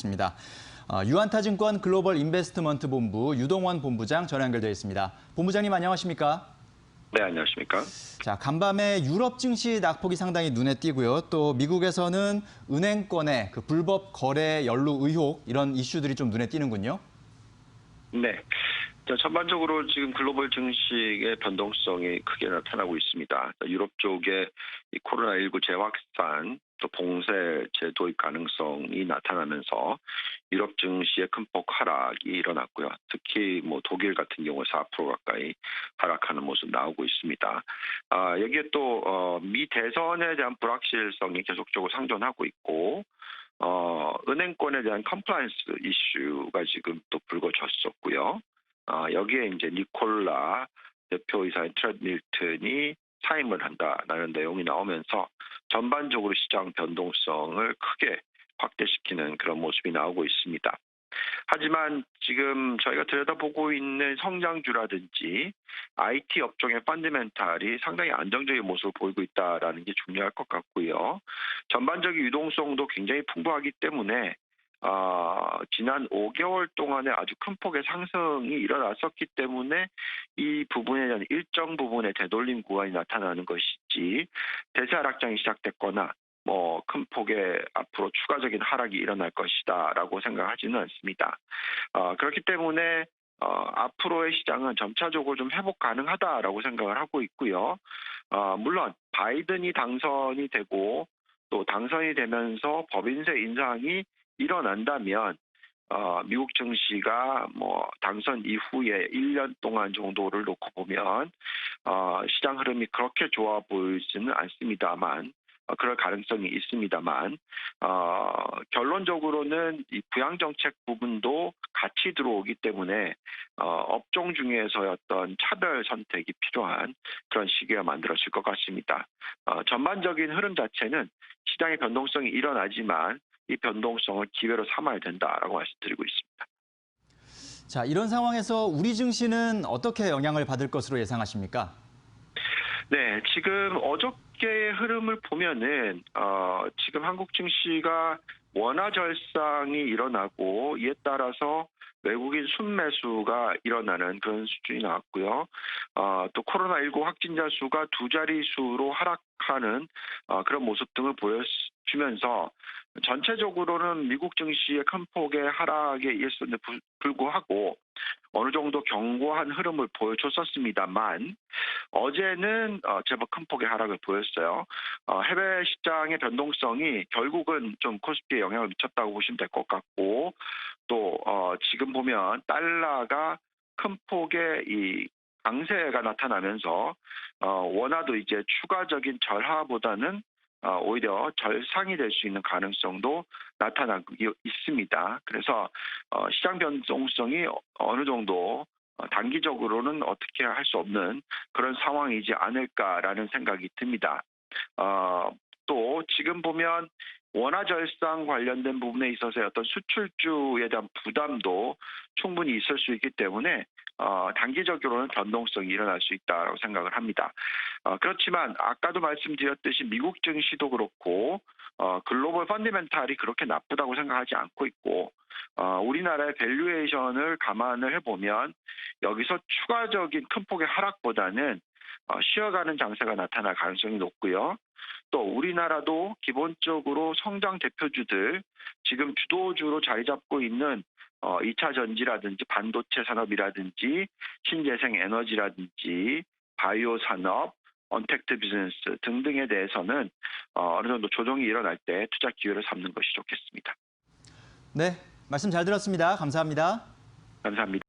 알아보겠습니다. 어, 유한타증권 글로벌 인베스트먼트 본부 유동원 본부장 전화 연결되어 있습니다. 본부장님 안녕하십니까? 네, 안녕하십니까? 자, 간밤에 유럽 증시 낙폭이 상당히 눈에 띄고요. 또 미국에서는 은행권의 그 불법 거래 연루 의혹 이런 이슈들이 좀 눈에 띄는군요. 네. 자, 전반적으로 지금 글로벌 증시의 변동성이 크게 나타나고 있습니다. 유럽 쪽에 이 코로나19 재확산, 또 봉쇄 제도입 가능성이 나타나면서 유럽 증시의 큰 폭 하락이 일어났고요. 특히 뭐 독일 같은 경우 4% 가까이 하락하는 모습 나오고 있습니다. 아, 여기에 또 어, 미 대선에 대한 불확실성이 계속적으로 상존하고 있고 어, 은행권에 대한 컴플라이언스 이슈가 지금 또 불거졌었고요. 어, 여기에 이제 니콜라 대표이사인 트렛 밀튼이 사임을 한다라는 내용이 나오면서 전반적으로 시장 변동성을 크게 확대시키는 그런 모습이 나오고 있습니다. 하지만 지금 저희가 들여다보고 있는 성장주라든지 IT 업종의 펀드멘탈이 상당히 안정적인 모습을 보이고 있다라는 게 중요할 것 같고요. 전반적인 유동성도 굉장히 풍부하기 때문에 어, 지난 5개월 동안에 아주 큰 폭의 상승이 일어났었기 때문에 이 부분에 대한 일정 부분의 되돌림 구간이 나타나는 것이지 대세 하락장이 시작됐거나 뭐 큰 폭의 앞으로 추가적인 하락이 일어날 것이다라고 생각하지는 않습니다. 어, 그렇기 때문에 어, 앞으로의 시장은 점차적으로 좀 회복 가능하다라고 생각을 하고 있고요. 어, 물론 바이든이 당선이 되고 또 당선이 되면서 법인세 인상이 일어난다면 어, 미국 증시가 뭐 당선 이후에 1년 동안 정도를 놓고 보면 어, 시장 흐름이 그렇게 좋아 보이지는 않습니다만 어, 그럴 가능성이 있습니다만 어, 결론적으로는 이 부양 정책 부분도 같이 들어오기 때문에 어, 업종 중에서의 어떤 차별 선택이 필요한 그런 시기가 만들어질 것 같습니다. 어, 전반적인 흐름 자체는 시장의 변동성이 일어나지만 이 변동성을 기회로 삼아야 된다라고 말씀드리고 있습니다. 자, 이런 상황에서 우리 증시는 어떻게 영향을 받을 것으로 예상하십니까? 네, 지금 어저께의 흐름을 보면은 어, 지금 한국 증시가 원화 절상이 일어나고 이에 따라서 외국인 순매수가 일어나는 그런 수준이 나왔고요. 어, 또 코로나19 확진자 수가 두 자릿수로 하락하는 어, 그런 모습 등을 보여 주면서 전체적으로는 미국 증시의 큰 폭의 하락에 있었는데 불구하고 어느 정도 견고한 흐름을 보여줬었습니다만 어제는 어, 제법 큰 폭의 하락을 보였어요. 어, 해외 시장의 변동성이 결국은 좀 코스피에 영향을 미쳤다고 보시면 될 것 같고 또 어, 지금 보면 달러가 큰 폭의 이 강세가 나타나면서 어, 원화도 이제 추가적인 절하보다는 어, 오히려 절상이 될 수 있는 가능성도 나타나고 있습니다. 그래서 어, 시장 변동성이 어느 정도 어, 단기적으로는 어떻게 할 수 없는 그런 상황이지 않을까라는 생각이 듭니다. 어, 또 지금 보면 원화 절상 관련된 부분에 있어서 어떤 수출주에 대한 부담도 충분히 있을 수 있기 때문에 어, 단기적으로는 변동성이 일어날 수 있다고 생각을 합니다. 어, 그렇지만 아까도 말씀드렸듯이 미국 증시도 그렇고 어, 글로벌 펀디멘탈이 그렇게 나쁘다고 생각하지 않고 있고 어, 우리나라의 밸류에이션을 감안을 해보면 여기서 추가적인 큰 폭의 하락보다는 어, 쉬어가는 장세가 나타날 가능성이 높고요. 또 우리나라도 기본적으로 성장 대표주들 지금 주도주로 자리 잡고 있는 어, 2차 전지라든지 반도체 산업이라든지 신재생 에너지라든지 바이오 산업, 언택트 비즈니스 등등에 대해서는 어, 어느 정도 조정이 일어날 때 투자 기회를 삼는 것이 좋겠습니다. 네, 말씀 잘 들었습니다. 감사합니다. 감사합니다.